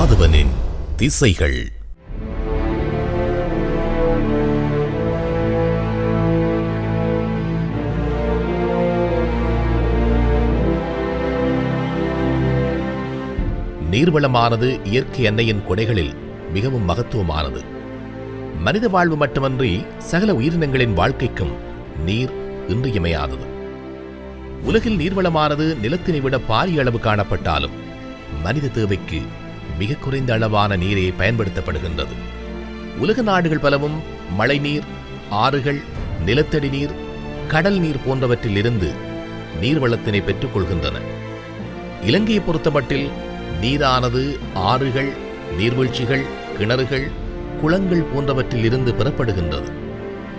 ஆதவனின் திசைகள். நீர்வளமானது இயற்கை எண்ணெயின் கொடைகளில் மிகவும் மகத்துவமானது. மனித வாழ்வு மட்டுமன்றி சகல உயிரினங்களின் வாழ்க்கைக்கும் நீர் இன்றியமையாதது. உலகில் நீர்வளமானது நிலத்தினை விட பாரிய அளவு காணப்பட்டாலும் மனித தேவைக்கு மிக குறைந்த அளவான நீரே பயன்படுத்தப்படுகின்றது. உலக நாடுகள் பலவும் மழைநீர் ஆறுகள் நிலத்தடி நீர் கடல் நீர் போன்றவற்றில் இருந்து நீர்வளத்தினை பெற்றுக் கொள்கின்றன இலங்கையை பொறுத்தமட்டில் நீரானது ஆறுகள் நீர்வீழ்ச்சிகள் கிணறுகள் குளங்கள் போன்றவற்றில் இருந்து பெறப்படுகின்றது.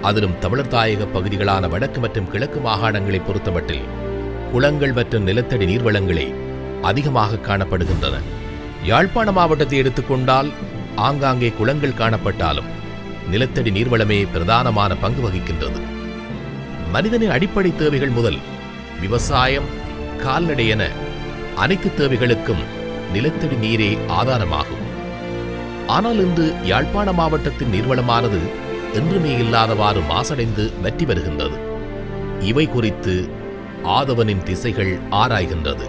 அதிலும் தமிழர் தாயக பகுதிகளான வடக்கு மற்றும் கிழக்கு மாகாணங்களை பொறுத்தமட்டில் குளங்கள் மற்றும் நிலத்தடி நீர்வளங்களே அதிகமாக காணப்படுகின்றன. யாழ்ப்பாண மாவட்டத்தை எடுத்துக்கொண்டால் ஆங்காங்கே குளங்கள் காணப்பட்டாலும் நிலத்தடி நீர்வளமே பிரதானமான பங்கு வகிக்கின்றது. மனிதனின் அடிப்படை தேவைகள் முதல் விவசாயம் கால்நடை என அனைத்து தேவைகளுக்கும் நிலத்தடி நீரே ஆதாரமாகும். ஆனால் இன்று யாழ்ப்பாண மாவட்டத்தின் நீர்வளமானது என்றுமே இல்லாதவாறு மாசடைந்து வற்றி வருகின்றது. இவை குறித்து ஆதவனின் திசைகள் ஆராய்கின்றது.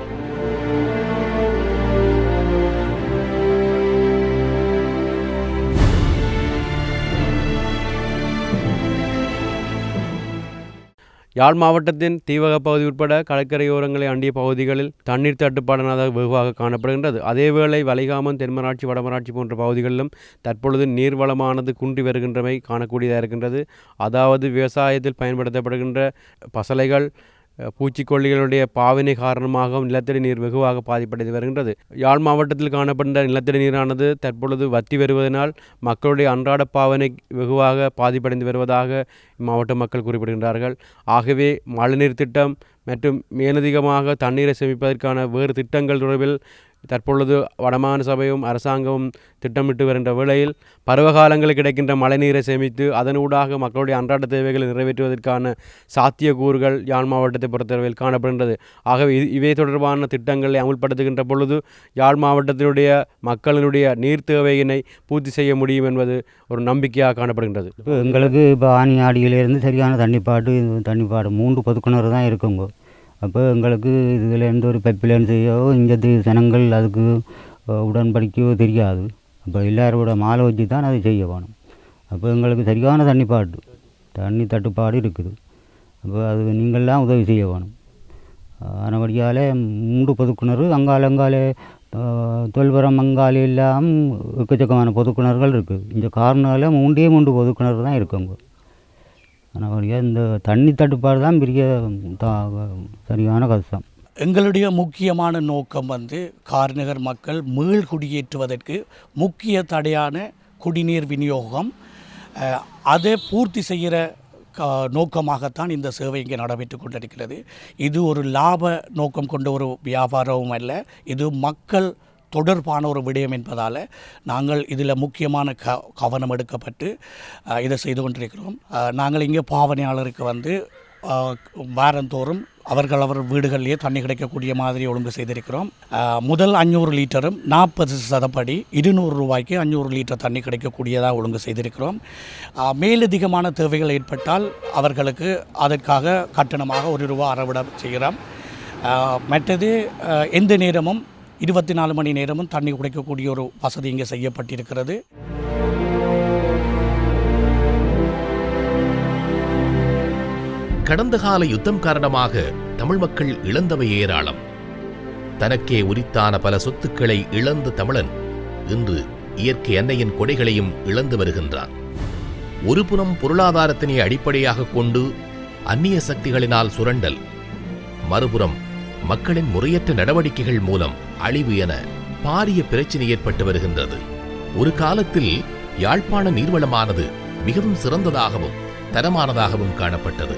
யாழ் மாவட்டத்தின் தீவக பகுதி உட்பட கடற்கரையோரங்களை அண்டிய பகுதிகளில் தண்ணீர் தட்டுப்பாடானதாக வெகுவாக காணப்படுகின்றது. அதேவேளை வலிகாமன் தென்மராட்சி வடமராட்சி போன்ற பகுதிகளிலும் தற்பொழுது நீர்வளமானது குன்றி வருகின்றமை காணக்கூடியதாக இருக்கின்றது. அதாவது விவசாயத்தில் பயன்படுத்தப்படுகின்ற பசலைகள் பூச்சிக்கொல்லிகளுடைய பாவனை காரணமாகவும் நிலத்தடி நீர் வெகுவாக பாதிப்படைந்து வருகின்றது. யாழ் மாவட்டத்தில் காணப்படுகின்ற நிலத்தடி நீரானது தற்பொழுது வத்தி வருவதனால் மக்களுடைய அன்றாட பாவனை வெகுவாக பாதிப்படைந்து வருவதாக இம்மாவட்ட மக்கள் குறிப்பிடுகின்றார்கள். ஆகவே மழைநீர் திட்டம் மற்றும் மேலதிகமாக தண்ணீரை சேமிப்பதற்கான வேறு திட்டங்கள் தொடர்பில் தற்பொழுது வடமாகாண சபையும் அரசாங்கமும் திட்டமிட்டு வருகின்ற வேளையில் பருவகாலங்களில் கிடைக்கின்ற மழைநீரை சேமித்து அதனூடாக மக்களுடைய அன்றாட தேவைகளை நிறைவேற்றுவதற்கான சாத்தியக்கூறுகள் யாழ் மாவட்டத்தை பொறுத்தவரையில் காணப்படுகின்றது. ஆகவே இது- இவை தொடர்பான திட்டங்களை அமுல்படுத்துகின்ற பொழுது யாழ் மாவட்டத்தினுடைய மக்களினுடைய நீர் தேவையினை பூர்த்தி செய்ய முடியும் என்பது ஒரு நம்பிக்கையாக காணப்படுகின்றது. இப்போ எங்களுக்கு இப்போ ஆனி ஆடியிலேருந்து சரியான தண்ணிப்பாட்டு தண்ணிப்பாடு மூன்று பொதுக்குணர் தான் இருக்குங்க. அப்போ எங்களுக்கு இதில் எந்த ஒரு பைப்லைன் செய்யவோ ஜனங்கள் அதுக்கு உடன்படிக்கையோ தெரியாது. அப்போ எல்லாரோட மாலை வச்சு தான் அதை செய்ய வேணும். அப்போ எங்களுக்கு சரியான தண்ணிப்பாடு தண்ணி தட்டுப்பாடு இருக்குது. அப்போ அது நீங்கள்லாம் உதவி செய்ய வேணும். ஆனபடியால் மூன்று பொதுக்குணர் அங்கால அங்காலே அங்காலி எல்லாம் எக்கச்சக்கமான பொதுக்குணர்கள் இருக்குது. இந்த காரணால் மூன்றே மூன்று பொதுக்குணர் தான் இருக்குங்க. ஆனால் இந்த தண்ணி தட்டுப்பாடு தான் பெரிய சரியான கஷ்டம். எங்களுடைய முக்கியமான நோக்கம் வந்து கார்நகர் மக்கள் மீள் குடியேற்றுவதற்கு முக்கிய தடையான குடிநீர் விநியோகம். அதை பூர்த்தி செய்கிற கா நோக்கமாகத்தான் இந்த சேவை இங்கே நடைபெற்று கொண்டிருக்கிறது. இது ஒரு லாப நோக்கம் கொண்ட ஒரு வியாபாரமும் அல்ல. இது மக்கள் தொடர்பான ஒரு விடயம் என்பதால் நாங்கள் இதில் முக்கியமான க கவனம் எடுக்கப்பட்டு இதை செய்து கொண்டிருக்கிறோம். நாங்கள் இங்கே பாவனையாளருக்கு வந்து வாரந்தோறும் அவர்கள் அவர் வீடுகளிலேயே தண்ணி கிடைக்கக்கூடிய மாதிரி ஒழுங்கு செய்திருக்கிறோம். முதல் அஞ்சூறு லிட்டரும் நாற்பது சதப்படி இருநூறு ரூபாய்க்கு அஞ்சூறு லிட்டர் தண்ணி கிடைக்கக்கூடியதாக ஒழுங்கு செய்திருக்கிறோம். மேலதிகமான தேவைகள் ஏற்பட்டால் அவர்களுக்கு அதற்காக கட்டணமாக ஒரு ரூபா அறவிட செய்கிறோம். மற்றது எந்த நேரமும் இருபத்தி நாலு மணி நேரமும் தண்ணி குடிக்கக்கூடிய ஒரு வசதி இங்கே செய்யப்பட்டிருக்கிறது. கடந்த கால யுத்தம் காரணமாக தமிழ் மக்கள் இழந்தவை ஏராளம். தனக்கே உரித்தான பல சொத்துக்களை இழந்த தமிழன் இன்று இயற்கை அன்னையின் கொடைகளையும் இழந்து வருகின்றான். ஒருபுறம் பொருளாதாரத்தினை அடிப்படையாக கொண்டு அந்நிய சக்திகளினால் சுரண்டல் மறுபுறம் மக்களின் முறையற்ற நடவடிக்கைகள் மூலம் அழிவு என பாரிய பிரச்சினை ஏற்பட்டு வருகின்றது. ஒரு காலத்தில் யாழ்ப்பாண நீர்வளமானது மிகவும் சிறந்ததாகவும் தரமானதாகவும் காணப்பட்டது.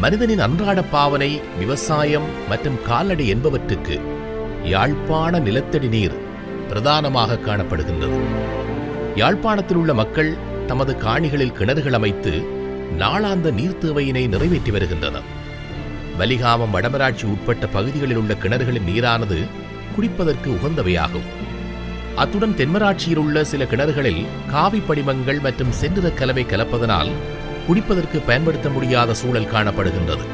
மனிதனின் அன்றாட பாவனை விவசாயம் மற்றும் கால்நடை என்பவற்றுக்கு யாழ்ப்பாண நிலத்தடி நீர் பிரதானமாக காணப்படுகின்றது. யாழ்ப்பாணத்தில் உள்ள மக்கள் தமது காணிகளில் கிணறுகள் அமைத்து நாளாந்த நீர் தேவையினை நிறைவேற்றி வருகின்றனர். வலிகாமம் வடமராட்சி உட்பட்ட பகுதிகளில் உள்ள கிணறுகளின் நீரானது குடிப்பதற்கு உகந்தவையாகும். அத்துடன் தென்மராட்சியில் உள்ள சில கிணறுகளில் காவி படிமங்கள் மற்றும் செந்நிற கலவை கலப்பதனால் குடிப்பதற்கு பயன்படுத்த முடியாத சூழல் காணப்படுகின்றது.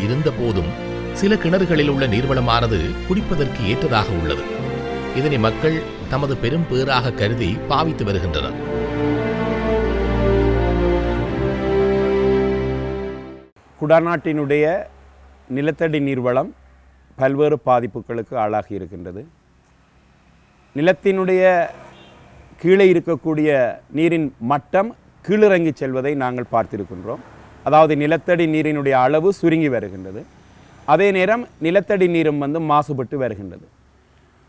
இருந்தபோதும் சில கிணறுகளில் உள்ள நீர்வளமானது குடிப்பதற்கு ஏற்றதாக உள்ளது. இதனை மக்கள் தமது பெரும் பேராக கருதி பாவித்து வருகின்றனர். குடாநாட்டினுடைய நிலத்தடி நீர்வளம் பல்வேறு பாதிப்புகளுக்கு ஆளாகி இருக்கின்றது. நிலத்தினுடைய கீழே இருக்கக்கூடிய நீரின் மட்டம் கீழிறங்கி செல்வதை நாங்கள் பார்த்திருக்கின்றோம். அதாவது நிலத்தடி நீரினுடைய அளவு சுருங்கி வருகின்றது. அதே நேரம் நிலத்தடி நீரும் வந்து மாசுபட்டு வருகின்றது.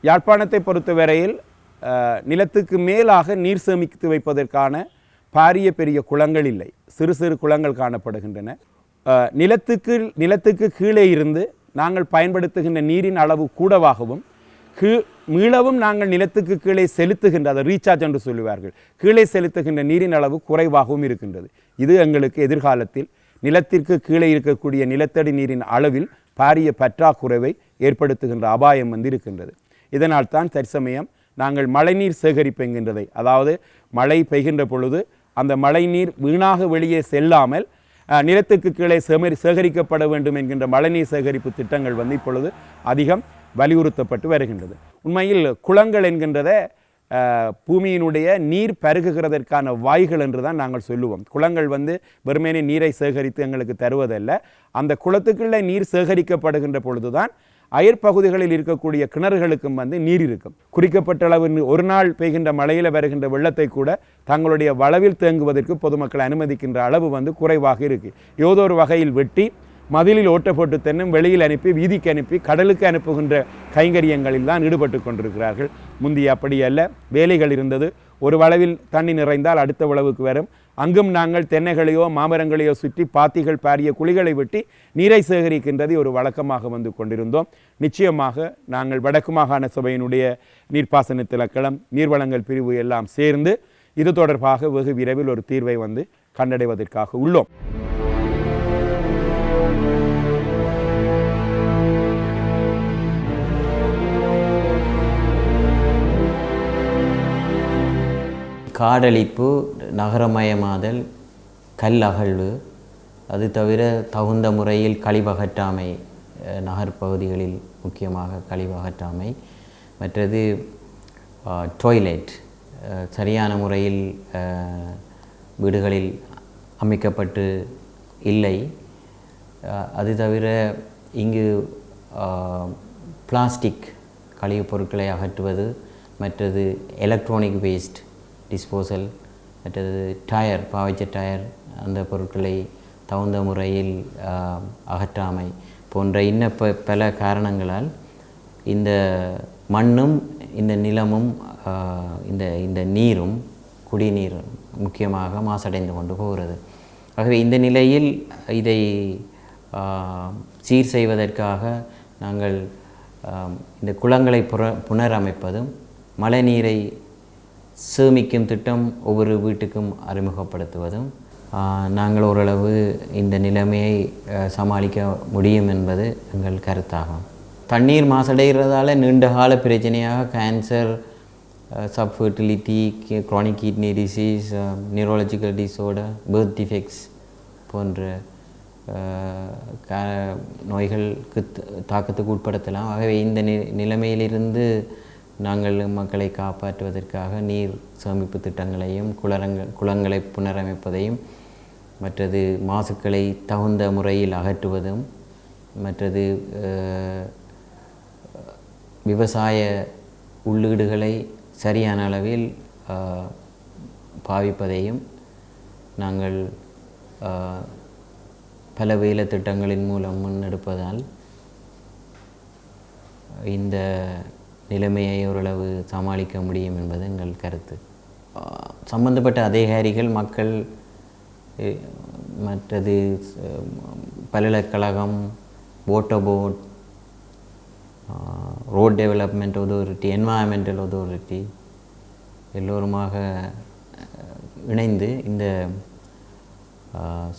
யாழ்ப்பாணத்தை பொறுத்தவரையில் நிலத்துக்கு மேலாக நீர் சேமித்து வைப்பதற்கான பாரிய பெரிய குளங்கள் இல்லை. சிறு சிறு குளங்கள் காணப்படுகின்றன. நிலத்துக்கு நிலத்துக்கு கீழே இருந்து நாங்கள் பயன்படுத்துகின்ற நீரின் அளவு கூடவாகவும் கீ மீளவும் நாங்கள் நிலத்துக்கு கீழே செலுத்துகின்ற அதை ரீசார்ஜ் என்று சொல்லுவார்கள் கீழே செலுத்துகின்ற நீரின் அளவு குறைவாகவும் இருக்கின்றது. இது எங்களுக்கு எதிர்காலத்தில் நிலத்திற்கு கீழே இருக்கக்கூடிய நிலத்தடி நீரின் அளவில் பாரிய பற்றாக்குறைவை ஏற்படுத்துகின்ற அபாயம் வந்து இருக்கின்றது. இதனால் தான் தற்சமயம் நாங்கள் மழைநீர் சேகரிப்பு என்கின்றதை அதாவது மழை பெய்கின்ற பொழுது அந்த மழைநீர் வீணாக வெளியே செல்லாமல் நிலத்துக்கு கீழே சேமரி சேகரிக்கப்பட வேண்டும் என்கின்ற மழைநீர் சேகரிப்பு திட்டங்கள் வந்து இப்பொழுது அதிகம் வலியுறுத்தப்பட்டு வருகின்றது. உண்மையில் குளங்கள் என்கின்றதை பூமியினுடைய நீர் பருகுகிறதற்கான வாய்கள் என்று தான் நாங்கள் சொல்லுவோம். குளங்கள் வந்து வெறுமனே நீரை சேகரித்து எங்களுக்கு தருவதல்ல. அந்த குளத்துக்குள்ளே நீர் சேகரிக்கப்படுகின்ற பொழுதுதான் அயற்பகுதிகளில் இருக்கக்கூடிய கிணறுகளுக்கும் வந்து நீர் இருக்கும். குறிக்கப்பட்ட அளவு ஒரு நாள் பெய்கின்ற மழையில் வருகின்ற வெள்ளத்தை கூட தங்களுடைய வளவில் தேங்குவதற்கு பொதுமக்கள் அனுமதிக்கின்ற அளவு வந்து குறைவாக இருக்கு. ஏதோ ஒரு வகையில் வெட்டி மதிலில் ஓட்ட போட்டு தென்னும் வெளியில் அனுப்பி வீதிக்கு அனுப்பி கடலுக்கு அனுப்புகின்ற கைங்கரியங்களில் தான் ஈடுபட்டு கொண்டிருக்கிறார்கள். முந்தைய அப்படி அல்ல. வேலைகள் இருந்தது. ஒரு வளவில் தண்ணி நிறைந்தால் அடுத்த வளவுக்கு வரும். அங்கும் நாங்கள் தென்னைகளையோ மாமரங்களையோ சுற்றி பாத்திகள் பாரிய குழிகளை வெட்டி நீரை சேகரிக்கின்றதை ஒரு வழக்கமாக வந்து கொண்டிருந்தோம். நிச்சயமாக நாங்கள் வடக்கு மாகாண சபையினுடைய நீர்ப்பாசன திலக்களம் நீர்வளங்கள் பிரிவு எல்லாம் சேர்ந்து இது தொடர்பாக வெகு விரைவில் ஒரு தீர்வை வந்து கண்டடைவதற்காக உள்ளோம். காடழிப்பு நகரமயமாதல் கல் அகழ்வு அது தவிர தகுந்த முறையில் கழிவகற்றாமை நகர்ப்பகுதிகளில் முக்கியமாக கழிவகற்றாமை மற்றது டாய்லெட் சரியான முறையில் வீடுகளில் அமைக்கப்பட்டு இல்லை. அது தவிர இங்கு பிளாஸ்டிக் கழிவுப் பொருட்களை அகற்றுவது மற்றது எலக்ட்ரானிக் வேஸ்ட் டிஸ்போசல் மற்றது டயர் பாவைச்ச டயர் அந்த பொருட்களை தகுந்த முறையில் அகற்றாமை போன்ற இன்ன ப பல காரணங்களால் இந்த மண்ணும் இந்த நிலமும் இந்த இந்த நீரும் குடிநீர் முக்கியமாக மாசடைந்து கொண்டு போகிறது. ஆகவே இந்த நிலையில் இதை சீர் செய்வதற்காக நாங்கள் இந்த குளங்களை புற புனரமைப்பதும் மழைநீரை சேமிக்கும் திட்டம் ஒவ்வொரு வீட்டுக்கும் அறிமுகப்படுத்துவதும் நாங்கள் ஓரளவு இந்த நிலைமையை சமாளிக்க முடியும் என்பது எங்கள் கருத்தாகும். தண்ணீர் மாசடைகிறதால நீண்டகால பிரச்சனையாக cancer subfertility chronic kidney disease neurological disorder birth defects போன்ற நோய்களுக்கு தாக்கத்துக்கு உட்படுத்தலாம். ஆகவே இந்த நி நிலைமையிலிருந்து நாங்கள் மக்களை காப்பாற்றுவதற்காக நீர் சேமிப்பு திட்டங்களையும் குளரங்கள் குளங்களை புனரமைப்பதையும் மற்றது மாசுக்களை தகுந்த முறையில் அகற்றுவதும் மற்றது விவசாய உள்ளீடுகளை சரியான அளவில் பாவிப்பதையும் நாங்கள் பல வேலை திட்டங்களின் மூலம் முன்னெடுப்பதால் இந்த நிலைமையை ஓரளவு சமாளிக்க முடியும் என்பது எங்கள் கருத்து. சம்பந்தப்பட்ட அதிகாரிகள் மக்கள் மற்றது பல்கலைக்கழகம் auto board road development authority environmental authority எல்லோருமாக இணைந்து இந்த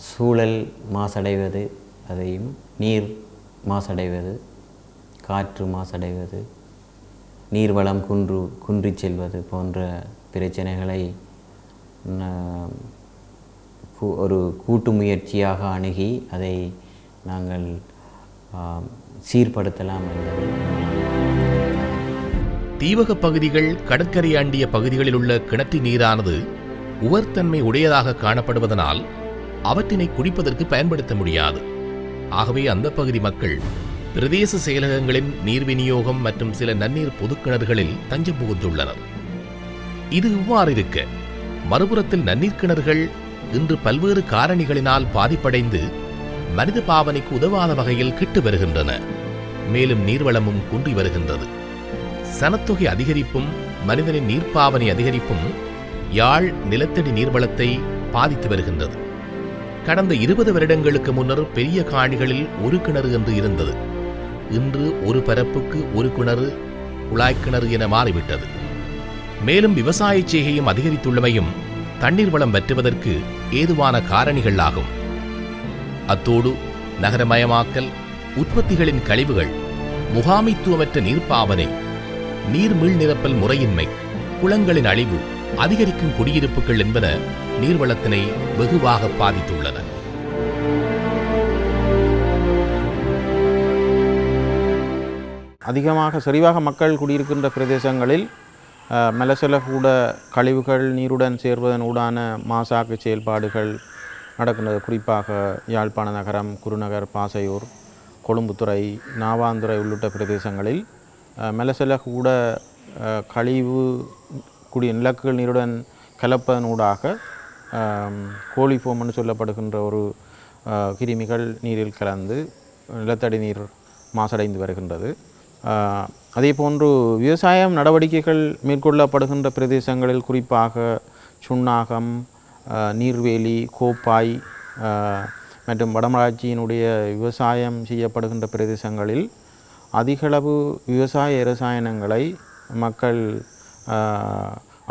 சூழல் மாசடைவது அதையும் நீர் மாசடைவது காற்று மாசடைவது நீர்வளம் குன்று குன்றிச் செல்வது போன்ற பிரச்சனைகளை ஒரு கூட்டு முயற்சியாக அணுகி அதை நாங்கள் சீர்படுத்தலாம் என்பது. தீவக பகுதிகள் கடற்கரை ஆண்டிய பகுதிகளில் உள்ள கிணற்று நீரானது உவர்த்தன்மை உடையதாக காணப்படுவதனால் அவற்றினை குடிப்பதற்கு பயன்படுத்த முடியாது. ஆகவே அந்த பகுதி மக்கள் பிரதேச செயலகங்களின் நீர் விநியோகம் மற்றும் சில நன்னீர் பொதுக்கிணறுகளில் தஞ்சம் புகுந்துள்ளனர். இது இவ்வாறு இருக்க மறுபுறத்தில் நன்னீர் கிணறுகள் இன்று பல்வேறு காரணிகளினால் பாதிப்படைந்து மனித பாவனைக்கு உதவாத வகையில் கிட்டு வருகின்றன. மேலும் நீர்வளமும் குன்றி வருகின்றது. சனத்தொகை அதிகரிப்பும் மனிதனின் நீர்ப்பாவனை அதிகரிப்பும் யாழ் நிலத்தடி நீர்வளத்தை பாதித்து வருகின்றது. கடந்த இருபது வருடங்களுக்கு முன்னர் பெரிய காணிகளில் ஒரு கிணறு என்று இருந்தது. இன்று ஒரு பரப்புக்கு ஒரு கிணறு குழாய்க்கிணறு என மாறிவிட்டது. மேலும் விவசாய செய்கையும் அதிகரித்துள்ளமையும் தண்ணீர் வளம் வற்றுவதற்கு ஏதுவான காரணிகள் ஆகும். அத்தோடு நகரமயமாக்கல் உற்பத்திகளின் கழிவுகள் முகாமைத்துவமற்ற நீர்ப்பாவனை நீர் மீள் நிரப்பல் முறையின்மை குளங்களின் அழிவு அதிகரிக்கும் குடியிருப்புகள் என்பன நீர்வளத்தினை வெகுவாக பாதித்துள்ளன. அதிகமாக சரிவாக மக்கள் குடியிருக்கின்ற பிரதேசங்களில் மலசல கூட கழிவுகள் நீருடன் சேர்வதன் ஊடான மாசாக்கு செயல்பாடுகள் நடக்கின்றது. குறிப்பாக யாழ்ப்பாண நகரம் குருநகர் பாசையூர் கொழும்புத்துறை நாவாந்துறை உள்ளிட்ட பிரதேசங்களில் மலசல கூட கழிவு குடி நிலக்குகள் நீருடன் கலப்பதன் ஊடாக கோழிஃபோம்னு சொல்லப்படுகின்ற ஒரு கிருமிகள் நீரில் கலந்து நிலத்தடி நீர் மாசடைந்து வருகின்றது. அதே போன்று விவசாயம் நடவடிக்கைகள் மேற்கொள்ளப்படுகின்ற பிரதேசங்களில் குறிப்பாக சுண்ணாகம் நீர்வேலி கோப்பாய் மற்றும் வடமராட்சியினுடைய விவசாயம் செய்யப்படுகின்ற பிரதேசங்களில் அதிகளவு விவசாய இரசாயனங்களை மக்கள்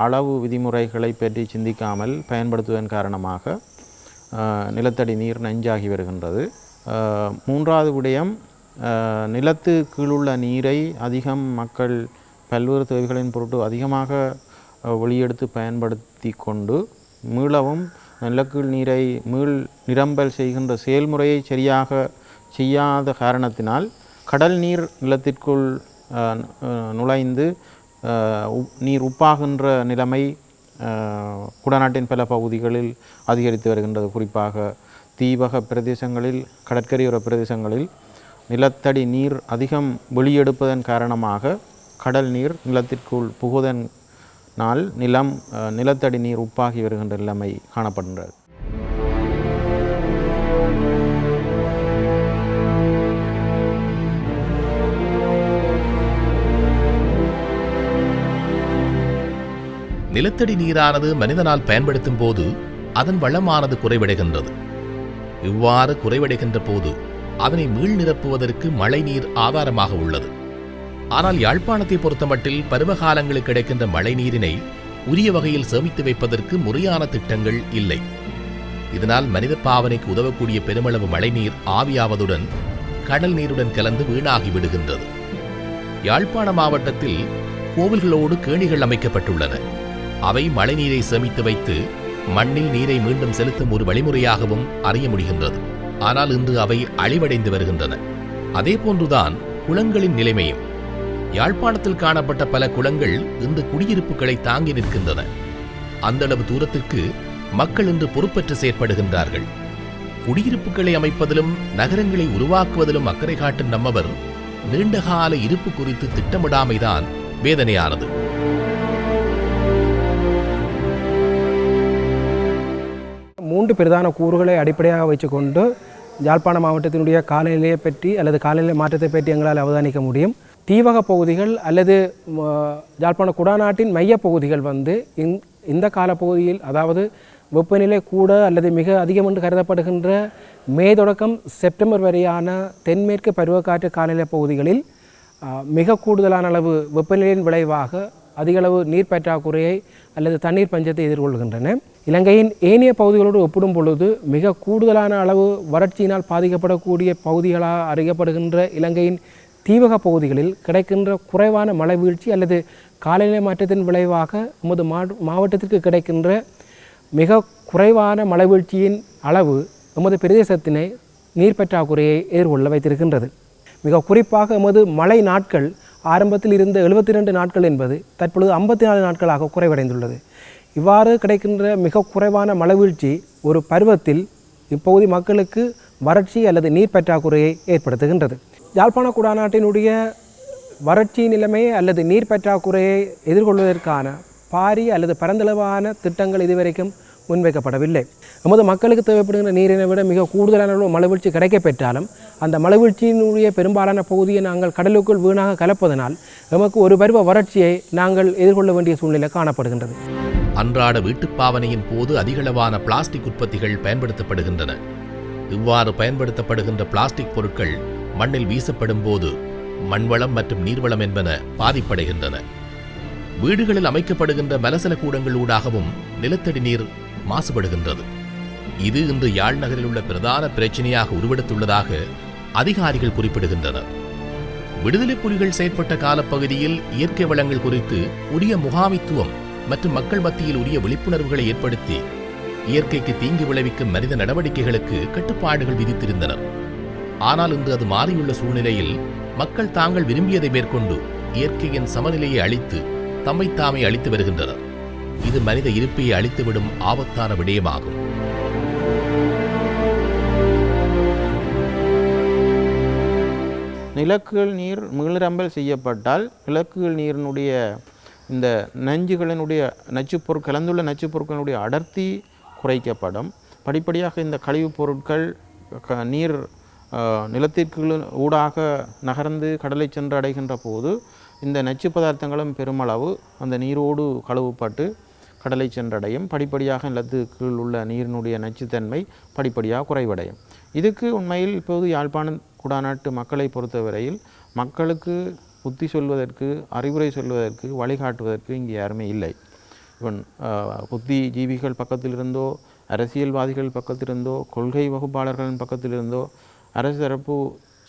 அளவு விதிமுறைகளை பற்றி சிந்திக்காமல் பயன்படுத்துவதன் காரணமாக நிலத்தடி நீர் நஞ்சாகி வருகின்றது. மூன்றாவது விடயம் நிலத்து கீழுள்ள நீரை அதிகம் மக்கள் பல்வேறு தேவைகளின் பொருட்டு அதிகமாக வெளியெடுத்து பயன்படுத்தி கொண்டு மீளவும் நிலக்கீழ் நீரை மீள் நிரம்பல் செய்கின்ற செயல்முறையை சரியாக செய்யாத காரணத்தினால் கடல் நீர் நிலத்திற்குள் நுழைந்து உப்- நீர் உப்பாகின்ற நிலைமை குடநாட்டின் பல பகுதிகளில் அதிகரித்து வருகின்றது. குறிப்பாக தீவக பிரதேசங்களில் கடற்கரையோர பிரதேசங்களில் நிலத்தடி நீர் அதிகம் வெளியெடுப்பதன் காரணமாக கடல் நீர் நிலத்திற்குள் புகுதனால் நிலம் நிலத்தடி நீர் உப்பாகி வருகின்ற நிலைமை காணப்படுகின்றது. நிலத்தடி நீரானது மனிதனால் பயன்படுத்தும் போது அதன் வளமானது குறைவடைகின்றது. இவ்வாறு குறைவடைகின்ற போது அதனை மீள் நிரப்புவதற்கு மழைநீர் ஆதாரமாக உள்ளது. ஆனால் யாழ்ப்பாணத்தை பொறுத்தமட்டில் பருவகாலங்களில் கிடைக்கின்ற மழைநீரினை உரிய வகையில் சேமித்து வைப்பதற்கு முறையான திட்டங்கள் இல்லை. இதனால் மனித பாவனைக்கு உதவக்கூடிய பெருமளவு மழைநீர் ஆவியாவதுடன் கடல் நீருடன் கலந்து வீணாகி விடுகின்றது. யாழ்ப்பாண மாவட்டத்தில் கோவில்களோடு கேணிகள் அமைக்கப்பட்டுள்ளன. அவை மழைநீரை சேமித்து வைத்து மண்ணில் நீரை மீண்டும் செலுத்தும் ஒரு வழிமுறையாகவும் அறிய முடிகின்றது. ஆனால் இன்று அவை அழிவடைந்து வருகின்றன. அதேபோன்றுதான் குளங்களின் நிலைமையும். யாழ்ப்பாணத்தில் காணப்பட்ட பல குளங்கள் இன்று குடியிருப்புகளை தாங்கி நிற்கின்றன. அந்தளவு தூரத்திற்கு மக்கள் இன்று பொறுப்பற்று செயற்படுகின்றார்கள். குடியிருப்புகளை அமைப்பதிலும் நகரங்களை உருவாக்குவதிலும் அக்கறை காட்டும் நம்மவர் நீண்டகால இருப்பு குறித்து திட்டமிடாமைதான் வேதனையானது. மூன்று பிரதான கூறுகளை அடிப்படையாக வைத்துக்கொண்டு யாழ்ப்பாண மாவட்டத்தினுடைய காலநிலையை பற்றி அல்லது காலநிலை மாற்றத்தை பற்றி எங்களால் அவதானிக்க முடியும். தீவக பகுதிகள் அல்லது ம, யாழ்ப்பாண குடாநாட்டின் மையப் பகுதிகள் வந்து இந் இந்த காலப்பகுதியில் அதாவது வெப்பநிலை கூட அல்லது மிக அதிகம் என்று கருதப்படுகின்ற மே தொடக்கம் செப்டம்பர் வரையான தென்மேற்கு பருவக்காற்று காலநிலை பகுதிகளில் மிக கூடுதலான அளவு வெப்பநிலையின் விளைவாக அதிகளவு நீர் பற்றாக்குறையை அல்லது தண்ணீர் பஞ்சத்தை எதிர்கொள்கின்றன. இலங்கையின் ஏனைய பகுதிகளோடு ஒப்பிடும் பொழுது மிக கூடுதலான அளவு வறட்சியினால் பாதிக்கப்படக்கூடிய பகுதிகளாக அறியப்படுகின்ற இலங்கையின் தீவக பகுதிகளில் கிடைக்கின்ற குறைவான மழை வீழ்ச்சி அல்லது காலநிலை மாற்றத்தின் விளைவாக நமது மா- மாவட்டத்திற்கு கிடைக்கின்ற மிக குறைவான மழை வீழ்ச்சியின் அளவு எமது பிரதேசத்தினை நீர் பற்றாக்குறையை எதிர்கொள்ள வைத்திருக்கின்றது. மிக குறிப்பாக எமது மழை நாட்கள் ஆரம்பத்தில் இருந்த எழுபத்தி ரெண்டு நாட்கள் என்பது தற்பொழுது ஐம்பத்தி நாலு நாட்களாக குறைவடைந்துள்ளது. இவ்வாறு கிடைக்கின்ற மிக குறைவான மழைவீழ்ச்சி ஒரு பருவத்தில் இப்பகுதி மக்களுக்கு வறட்சி அல்லது நீர் பற்றாக்குறையை ஏற்படுத்துகின்றது. யாழ்ப்பாண குடாநாட்டினுடைய வறட்சி நிலைமை அல்லது நீர் பற்றாக்குறையை எதிர்கொள்வதற்கான பாரிய அல்லது பரந்தளவான திட்டங்கள் இதுவரைக்கும் முன்வைக்கப்படவில்லை. நமது மக்களுக்கு தேவைப்படுகிற நீரினை விட மிக கூடுதலான அளவு மழைவீழ்ச்சி கிடைக்கப்பெற்றாலும் அந்த மலைவீழ்ச்சியினுடைய பெரும்பாலான பகுதியை நாங்கள் கடலுக்குள் வீணாக கலப்பதனால் நமக்கு ஒரு பருவ வறட்சியை நாங்கள் எதிர்கொள்ள வேண்டிய சூழ்நிலை காணப்படுகின்றது. அன்றாட வீட்டுப் பாவனையின் போது அதிகளவான பிளாஸ்டிக் உற்பத்திகள் பயன்படுத்தப்படுகின்றன. இவ்வாறு பயன்படுத்தப்படுகின்ற பிளாஸ்டிக் பொருட்கள் மண்ணில் வீசப்படும் போது மண்வளம் மற்றும் நீர்வளம் என்பன பாதிப்படைகின்றன. வீடுகளில் அமைக்கப்படுகின்ற மலசல கூடங்களூடாகவும் நிலத்தடி நீர் மாசுபடுகின்றது. இது இன்று யாழ் நகரில் உள்ள பிரதான பிரச்சனையாக உருவெடுத்துள்ளதாக அதிகாரிகள் குறிப்பிடுகின்றனர். விடுதலை புலிகள் செயற்பட்ட காலப்பகுதியில் இயற்கை வளங்கள் குறித்து உரிய முகாமித்துவம் மற்றும் மக்கள் மத்தியில் உரிய விழிப்புணர்வுகளை ஏற்படுத்தி இயற்கைக்கு தீங்கு விளைவிக்கும் மனித நடவடிக்கைகளுக்கு கட்டுப்பாடுகள் விதித்திருந்தனர். ஆனால் இன்று அது மாறியுள்ள சூழ்நிலையில் மக்கள் தாங்கள் விரும்பியதை மேற்கொண்டு இயற்கையின் சமநிலையை அழித்து தம்மை தாமை அழித்து வருகின்றனர். இது மனித இருப்பையை அழித்துவிடும் ஆபத்தான விடயமாகும். நிலக்குகள் நீர் மீளிரம்பல் செய்யப்பட்டால் நிலக்குகள் நீரினுடைய இந்த நஞ்சுகளினுடைய நச்சுப்பொருள் கலந்துள்ள நச்சுப் பொருட்களினுடைய அடர்த்தி குறைக்கப்படும். படிப்படியாக இந்த கழிவுப் பொருட்கள் க- நீர் நிலத்திற்கு ஊடாக நகர்ந்து கடலை சென்று அடைகின்ற போது இந்த நச்சு பதார்த்தங்களும் பெருமளவு அந்த நீரோடு கழுவப்பட்டு கடலை சென்றடையும். படிப்படியாக நிலத்துக்குள் கீழ் உள்ள நீரினுடைய நச்சுத்தன்மை படிப்படியாக குறைவடையும். இதுக்கு உண்மையில் இப்போது யாழ்ப்பாணம் குடாநாட்டு மக்களை பொறுத்தவரையில் மக்களுக்கு புத்தி சொல்வதற்கு அறிவுரை சொல்வதற்கு வழிகாட்டுவதற்கு இங்கே யாருமே இல்லை. இவன் புத்தி ஜீவிகள் பக்கத்திலிருந்தோ அரசியல்வாதிகள் பக்கத்திலிருந்தோ கொள்கை வகுப்பாளர்களின் பக்கத்திலிருந்தோ அரசு தரப்பு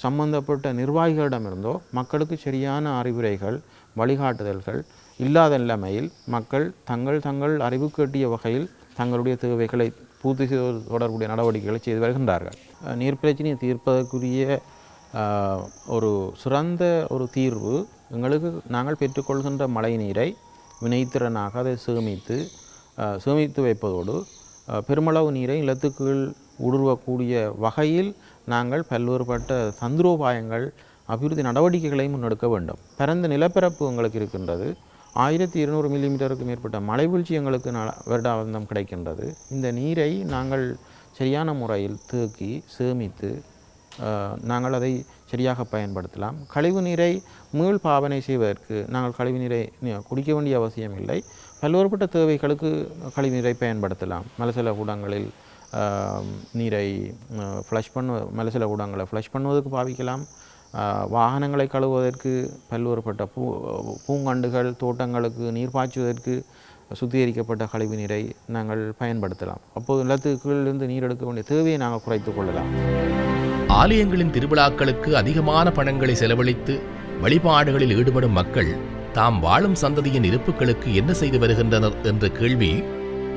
சம்பந்தப்பட்ட நிர்வாகிகளிடமிருந்தோ மக்களுக்கு சரியான அறிவுரைகள் வழிகாட்டுதல்கள் இல்லாத நிலைமையில் மக்கள் தங்கள் தங்கள் அறிவுக்கட்டிய வகையில் தங்களுடைய தேவைகளை பூர்த்தி செய்வது தொடர்புடைய நடவடிக்கைகளை செய்து வருகின்றார்கள். நீர் பிரச்சனையை தீர்ப்பதற்குரிய ஒரு சிறந்த ஒரு தீர்வு எங்களுக்கு நாங்கள் பெற்றுக்கொள்கின்ற மழை நீரை வினைத்திறனாக அதை சேமித்து சேமித்து வைப்பதோடு பெருமளவு நீரை நிலத்துக்குள் ஊடுருவக்கூடிய வகையில் நாங்கள் பல்வேறுபட்ட தந்திரோபாயங்கள் அபிவிருத்தி நடவடிக்கைகளை முன்னெடுக்க வேண்டும். பரந்த நிலப்பரப்பு எங்களுக்கு இருக்கின்றது. ஆயிரத்தி இருநூறு மில்லிமீட்டருக்கு மேற்பட்ட மழை வீழ்ச்சி எங்களுக்கு நல- வருடாந்தம் கிடைக்கின்றது. இந்த நீரை நாங்கள் சரியான முறையில் தேக்கி சேமித்து நாங்கள் அதை சரியாக பயன்படுத்தலாம். கழிவு நீரை மீள் பாவனை செய்வதற்கு நாங்கள் கழிவு நீரை குடிக்க வேண்டிய அவசியம் இல்லை. பல்வேறுபட்ட தேவைகளுக்கு கழிவு நீரை பயன்படுத்தலாம். மலசல கூடங்களில் நீரை ஃப்ளஷ் பண்ண மலசல கூடங்களை ஃப்ளஷ் பண்ணுவதற்கு பாவிக்கலாம். வாகனங்களை கழுவுவதற்கு பல்வேறுபட்ட பூ பூங்கண்டுகள் தோட்டங்களுக்கு நீர் பாய்ச்சுவதற்கு சுத்திகரிக்கப்பட்ட கழிவு நீரை நாங்கள் பயன்படுத்தலாம். அப்போது நிலத்துக்குள்ளிருந்து நீர் எடுக்க வேண்டிய தேவையை நாங்கள் குறைத்துக் கொள்ளலாம். ஆலயங்களின் திருவிழாக்களுக்கு அதிகமான பணங்களை செலவழித்து வழிபாடுகளில் ஈடுபடும் மக்கள் தாம் வாழும் சந்ததியின் இருப்புகளுக்கு என்ன செய்து வருகின்றனர் என்ற கேள்வி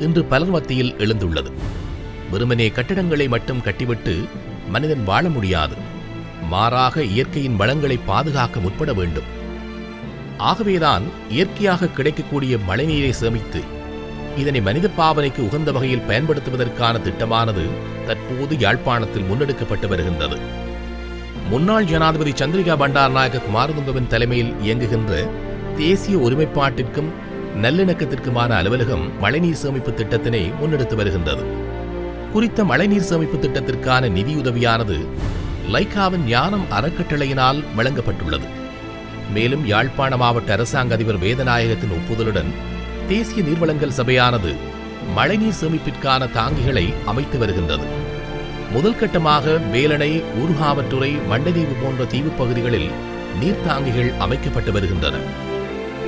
இன்று பலர் மத்தியில் எழுந்துள்ளது. வெறுமனே கட்டிடங்களை மட்டும் கட்டிவிட்டு மனிதன் வாழ முடியாது. மாறாக இயற்கையின் வளங்களை பாதுகாக்க முற்பட வேண்டும். ஆகவேதான் இயற்கையாக கிடைக்கக்கூடிய மழைநீரை சேமித்து இதனை மனித பாவனைக்கு உகந்த வகையில் பயன்படுத்துவதற்கான திட்டமானது தற்போது யாழ்ப்பாணத்தில் முன்னெடுக்கப்பட்டு வருகின்றது. முன்னாள் ஜனாதிபதி சந்திரிகா பண்டாரநாயக்க குமாரதுங்கவின் தலைமையில் இயங்குகின்ற தேசிய ஒருமைப்பாட்டிற்கும் நல்லிணக்கத்திற்குமான அலுவலகம் மழைநீர் சேமிப்பு திட்டத்தினை முன்னெடுத்து வருகின்றது. குறித்த மழைநீர் சேமிப்பு திட்டத்திற்கான நிதியுதவியானது லைக்காவின் ஞானம் அறக்கட்டளையினால் வழங்கப்பட்டுள்ளது மேலும் யாழ்ப்பாண மாவட்ட அரசாங்க அதிபர் வேதநாயகத்தின் ஒப்புதலுடன் தேசிய நீர்வளங்கள் சபையானது மழைநீர் சேமிப்பிற்கான தாங்கிகளை அமைத்து வருகின்றது. முதல் கட்டமாக வேலணை ஊர்காவற்றுறை மண்டதீவு போன்ற தீவுப் பகுதிகளில் நீர்த்தாங்கிகள் அமைக்கப்பட்டு வருகின்றன.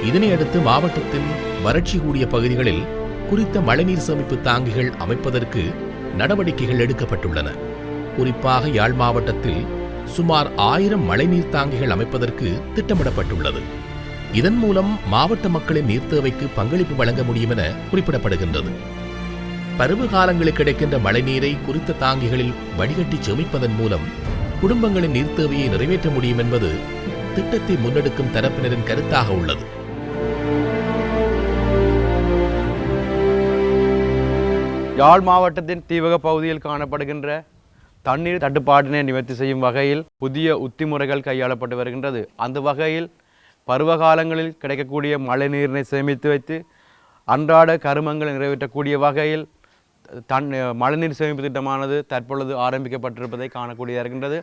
இதனையடுத்து மாவட்டத்தின் வறட்சி கூடிய பகுதிகளில் குறித்த மழைநீர் சேமிப்பு தாங்கிகள் அமைப்பதற்கு நடவடிக்கைகள் எடுக்கப்பட்டுள்ளன. குறிப்பாக யாழ் மாவட்டத்தில் சுமார் ஆயிரம் மழைநீர் தாங்கிகள் அமைப்பதற்கு திட்டமிடப்பட்டுள்ளது. இதன் மூலம் மாவட்ட மக்களின் நீர்த்தேவைக்கு பங்களிப்பு வழங்க முடியும் என குறிப்பிடப்படுகின்றது. பருவ காலங்களில் கிடைக்கின்ற மழைநீரை குறித்த தாங்கிகளில் வடிகட்டி சேமிப்பதன் மூலம் குடும்பங்களின் நீர்த்தேவையை நிறைவேற்ற முடியும் என்பது திட்டத்தை முன்னெடுக்கும் தரப்பினரின் கருத்தாக உள்ளது. யாழ் மாவட்டத்தின் தீவக பகுதியில் காணப்படுகின்ற தண்ணீர் தட்டுப்பாட்டினை நிவர்த்தி செய்யும் வகையில் புதிய உத்திமுறைகள் கையாளப்பட்டு வருகின்றது. அந்த வகையில் பருவகாலங்களில் கிடைக்கக்கூடிய மழை நீரினை சேமித்து வைத்து அன்றாட கருமங்களை நிறைவேற்றக்கூடிய வகையில் தன் மழைநீர் சேமிப்பு திட்டமானது தற்பொழுது ஆரம்பிக்கப்பட்டிருப்பதை காணக்கூடியதாக இருக்கின்றது.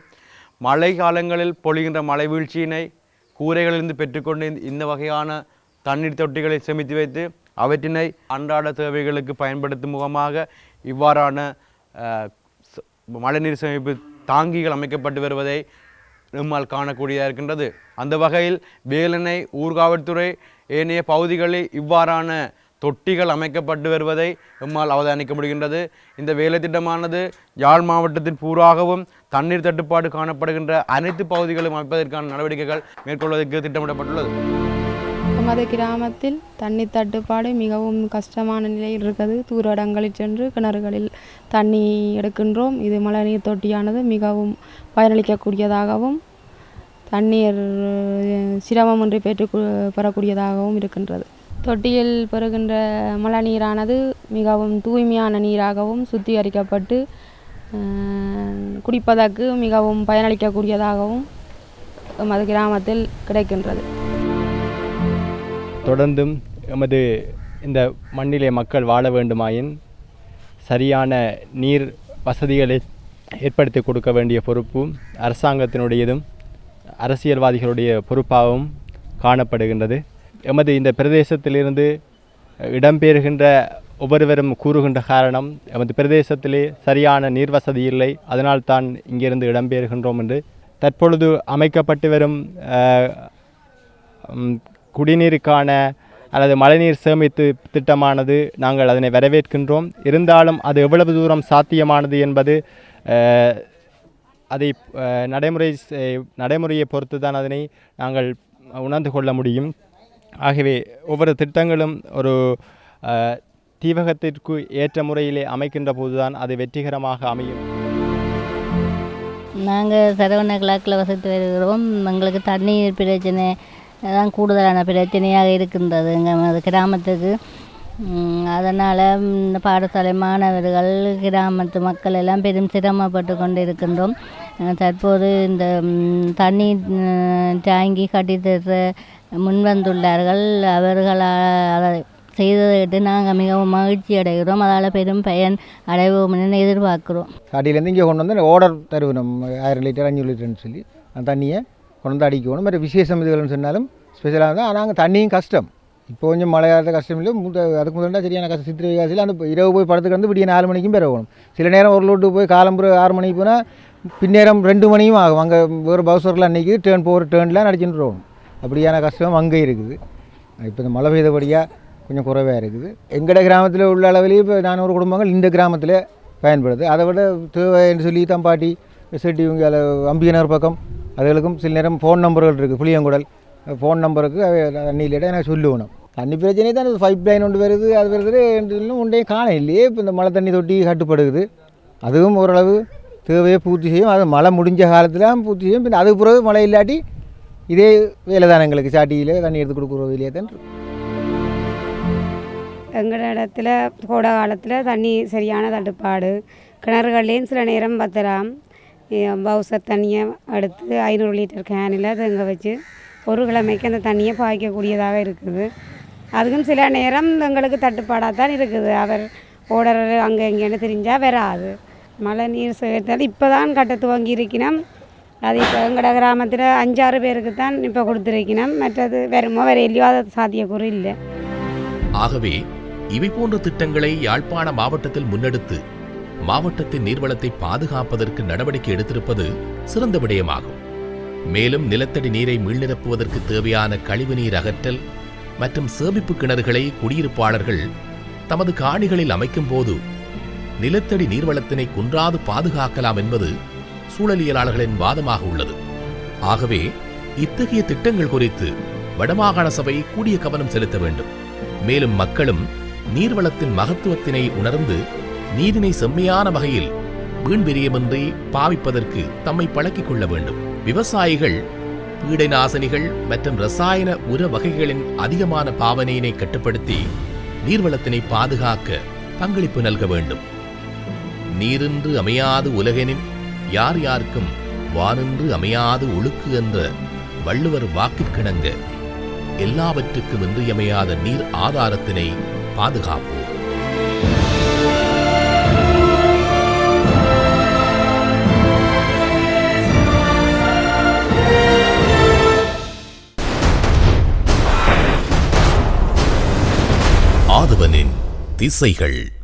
மழை காலங்களில் பொழிகின்ற மழை வீழ்ச்சியினை கூரைகளிலிருந்து பெற்றுக்கொண்டு இந்த- வகையான தண்ணீர் தொட்டிகளை சேமித்து வைத்து அவற்றினை அன்றாட தேவைகளுக்கு பயன்படுத்தும் முகமாக இவ்வாறான மழைநீர் சேமிப்பு தாங்கிகள் அமைக்கப்பட்டு வருவதை நம்மால் காணக்கூடியதாக இருக்கின்றது. அந்த வகையில் வேலனை ஊர்காவல்துறை ஏனைய பகுதிகளில் இவ்வாறான தொட்டிகள் அமைக்கப்பட்டு வருவதை நம்மால் அவதானிக்க முடிகின்றது. இந்த வேலை திட்டமானது யாழ் மாவட்டத்தின் பூராகவும் தண்ணீர் தட்டுப்பாடு காணப்படுகின்ற அனைத்து பகுதிகளும் அமைப்பதற்கான நடவடிக்கைகள் மேற்கொள்வதற்கு திட்டமிடப்பட்டுள்ளது. எமது கிராமத்தில் தண்ணி தட்டுப்பாடு மிகவும் கஷ்டமான நிலையில் இருக்குது தூர இடங்களில் சென்று கிணறுகளில் தண்ணி எடுக்கின்றோம். இது மழைநீர் தொட்டியானது மிகவும் பயனளிக்கக்கூடியதாகவும் தண்ணீர் சிரமமின்றி பெற்று பெறக்கூடியதாகவும் இருக்கின்றது. தொட்டியில் பெறுகின்ற மழை நீரானது மிகவும் தூய்மையான நீராகவும் சுத்திகரிக்கப்பட்டு குடிப்பதற்கு மிகவும் பயனளிக்கக்கூடியதாகவும் எமது கிராமத்தில் கிடைக்கின்றது. தொடர்ந்தும் எமது இந்த மண்ணிலே மக்கள் வாழ வேண்டுமாயின் சரியான நீர் வசதிகளை ஏற்படுத்தி கொடுக்க வேண்டிய பொறுப்பு அரசாங்கத்தினுடையதும் அரசியல்வாதிகளுடைய பொறுப்பாகவும் காணப்படுகின்றது. எமது இந்த பிரதேசத்திலிருந்து இடம்பெறுகின்ற ஒவ்வொருவரும் கூறுகின்ற காரணம் எமது பிரதேசத்திலே சரியான நீர் வசதி இல்லை அதனால் தான் இங்கிருந்து இடம்பெறுகின்றோம் என்று. தற்பொழுது அமைக்கப்பட்டு வரும் குடிநீருக்கான அல்லது மழைநீர் சேமித்து திட்டமானது நாங்கள் அதனை வரவேற்கின்றோம். இருந்தாலும் அது எவ்வளவு தூரம் சாத்தியமானது என்பது அதை நடைமுறை நடைமுறையை பொறுத்து தான் அதனை நாங்கள் உணர்ந்து கொள்ள முடியும். ஆகவே ஒவ்வொரு திட்டங்களும் ஒரு தீவகத்திற்கு ஏற்ற முறையிலே அமைக்கின்ற போதுதான் அது வெற்றிகரமாக அமையும். நாங்கள் சரவண கிழக்கில் வசித்து வருகிறோம். எங்களுக்கு தண்ணீர் பிரச்சனை அதுதான் கூடுதலான பிரச்சனையாக இருக்கின்றது எங்கள் கிராமத்துக்கு. அதனால் இந்த பாடசாலை மாணவர்கள் கிராமத்து மக்கள் எல்லாம் பெரும் சிரமப்பட்டு கொண்டு இருக்கின்றோம் தற்போது இந்த தண்ணி தாங்கி கட்டித்தர முன் வந்துள்ளார்கள் அவர்களால் அதை செய்ததை நாங்கள் மிகவும் மகிழ்ச்சி அடைகிறோம். அதால் பெரும் பயன் அடைவோம்னு எதிர்பார்க்குறோம் எதிர்பார்க்கிறோம். காட்டிலேருந்து இங்கே கொண்டு வந்து ஆர்டர் தருவோம் நம்ம ஆயிரம் லிட்டர் அஞ்சு லிட்டர்னு சொல்லி. அந்த தண்ணியை கொண்டு அடிக்கணும் மற்ற விசேஷம் இதுகள்னு சொன்னாலும் ஸ்பெஷலாக தான். ஆனால் அங்கே தண்ணியும் கஷ்டம். இப்போ கொஞ்சம் மழை காலத்து கஷ்டம் இல்லை. முத அதுக்கு முதல்டா சரியான கஷ்டம். சித்திரை காசில் அந்த இரவு போய் படத்துக்கு வந்து விடிய நாலு மணிக்கும் பெறணும் சில நேரம் ஒரு லோட்டு போய் காலம்புற ஆறு மணிக்கு போனால் பின்னேரம் ரெண்டு மணியும் ஆகும். அங்கே வேறு பவுசரில் அன்றைக்கி டேர்ன் போகிற டேர்னெலாம் நடிச்சுட்டு போகணும். அப்படியான கஷ்டம் அங்கே இருக்குது. இப்போ இந்த மழை பெய்தபடியாக கொஞ்சம் குறைவாக இருக்குது. எங்களோட கிராமத்தில் உள்ள அளவிலேயே இப்போ நானூறு குடும்பங்கள் இந்த கிராமத்தில் பயன்படுது. அதை விட தேவைன்னு சொல்லி தம்பாட்டி செட்டி இவங்க அம்பியனர் பக்கம் அதுகளுக்கும் சில நேரம் ஃபோன் நம்பர்கள் இருக்குது புளியங்குடல். ஃபோன் நம்பருக்கு தண்ணியிலேட்ட எனக்கு சொல்லுவணும். தண்ணி பிரச்சனை தான் பைப் லைன் ஒன்று வருது அது வருது இன்னும் ஒன்றையும் காண இல்லையே இப்போ இந்த மழை தண்ணி தொட்டி கட்டுப்படுது. அதுவும் ஓரளவு தேவையை பூர்த்தி செய்யும். அது மழை முடிஞ்ச காலத்தில் பூர்த்தி செய்யும். பின் அதுக்கு பிறகு மழை இல்லாட்டி இதே வேலை தான் எங்களுக்கு சாட்டியில் தண்ணி எடுத்து கொடுக்குற இல்லையே தான் எங்கள் இடத்துல கோடை காலத்தில் தண்ணி சரியான தட்டுப்பாடு. கிணறுகள்லேயும் சில நேரம் பத்தலாம் பவுசர் தண்ணியை எடுத்து ஐநூறு லிட்டர் கேனில் தேங்க வச்சு ஒரு கிழமைக்கு அந்த தண்ணியை பாய்க்கக்கூடியதாக இருக்குது. அதுக்கும் சில நேரம் எங்களுக்கு தட்டுப்பாடாக தான் இருக்குது. அவர் ஓடர் அங்கே இங்கேன்னு தெரிஞ்சால் வராது. மழை நீர் சேர்த்தால் இப்போ தான் கட்ட துவங்கி இருக்கணும் அது இப்போ எங்களோட கிராமத்தில் அஞ்சாறு பேருக்கு தான் இப்போ கொடுத்துருக்கணும் மற்றது வருமோ வேற இல்லையோ அது சாத்தியக்கூறு இல்லை. ஆகவே இவை போன்ற திட்டங்களை யாழ்ப்பாண மாவட்டத்தில் முன்னெடுத்து மாவட்டத்தின் நீர்வளத்தை பாதுகாப்பதற்கு நடவடிக்கை எடுத்திருப்பது சிறந்த விடயமாகும். மேலும் நிலத்தடி நீரை மீள்நிரப்புவதற்கு தேவையான கழிவு நீர் அகற்றல் மற்றும் சேமிப்பு கிணறுகளை குடியிருப்பாளர்கள் தமது காணிகளில் அமைக்கும் போது நிலத்தடி நீர்வளத்தினை குன்றாது பாதுகாக்கலாம் என்பது சூழலியலாளர்களின் வாதமாக உள்ளது. ஆகவே இத்தகைய திட்டங்கள் குறித்து வடமாகாண சபை கூடிய கவனம் செலுத்த வேண்டும். மேலும் மக்களும் நீர்வளத்தின் மகத்துவத்தினை உணர்ந்து நீரினை செம்மையான வகையில் வீண்பிரியமின்றி பாவிப்பதற்கு தம்மை பழக்கிக் கொள்ள வேண்டும். விவசாயிகள் பீடை நாசினிகள் மற்றும் ரசாயன உர வகைகளின் அதிகமான பாவனையினை கட்டுப்படுத்தி நீர்வளத்தினை பாதுகாக்க பங்களிப்பு நல்க வேண்டும். நீரின்று அமையாது உலகெனின் யார் யாருக்கும் வானின்று அமையாது ஒழுக்கு என்ற வள்ளுவர் வாக்கிற்கிணங்க எல்லாவற்றுக்கும் இன்றியமையாத நீர் ஆதாரத்தினை பாதுகாப்போம். திசைகள்.